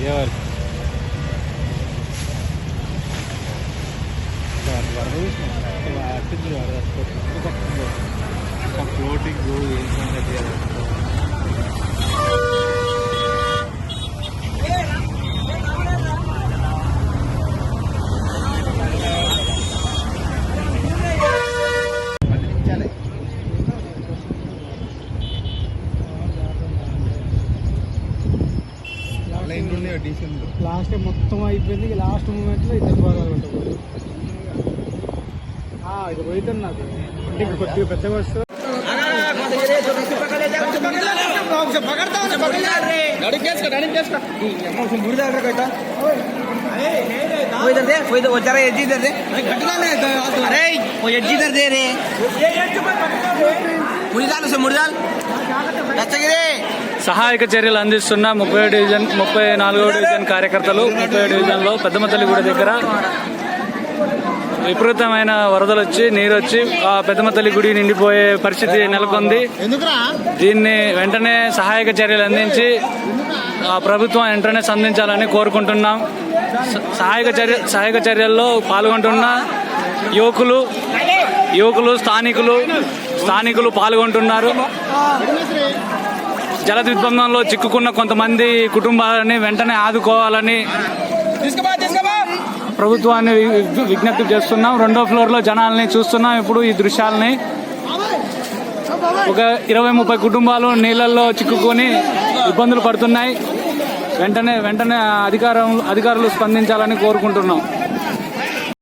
Jörg. Floating blue is on the last మొత్తం అయిపోయింది last మూమెంట్లో ఇద్దరు భాగాలు ఉంటుంది ఇది పోతుంది నాకు అంటే కొద్దిగా పెద్ద వస్తువు వచ్చారా ఎడ్జి ఇద్దరు అరే ఎడ్జి ఇద్దరు సహాయక చర్యలు అందిస్తున్న ముప్పై డివిజన్ ముప్పై నాలుగో డివిజన్ కార్యకర్తలు ముప్పై డివిజన్లో పెద్దమతల్లిగూడ దగ్గర విపరీతమైన వరదలు వచ్చి నీరు వచ్చి ఆ పెద్దమతల్లి గుడి నిండిపోయే పరిస్థితి నెలకొంది. దీన్ని వెంటనే సహాయక చర్యలు అందించి ఆ ప్రభుత్వం వెంటనే సంధించాలని కోరుకుంటున్నాం. సహాయక చర్య సహాయక చర్యల్లో పాల్గొంటున్న యువకులు యువకులు స్థానికులు స్థానికులు పాల్గొంటున్నారు. జల దిగ్బంధంలో చిక్కుకున్న కొంతమంది కుటుంబాలని వెంటనే ఆదుకోవాలని ప్రభుత్వాన్ని విజ్ఞప్తి చేస్తున్నాం. రెండో ఫ్లోర్లో జనాల్ని చూస్తున్నాం. ఇప్పుడు ఈ దృశ్యాలని ఒక ఇరవై ముప్పై కుటుంబాలు నీళ్ళల్లో చిక్కుకొని ఇబ్బందులు పడుతున్నాయి. వెంటనే వెంటనే అధికారం అధికారులు స్పందించాలని కోరుకుంటున్నాం.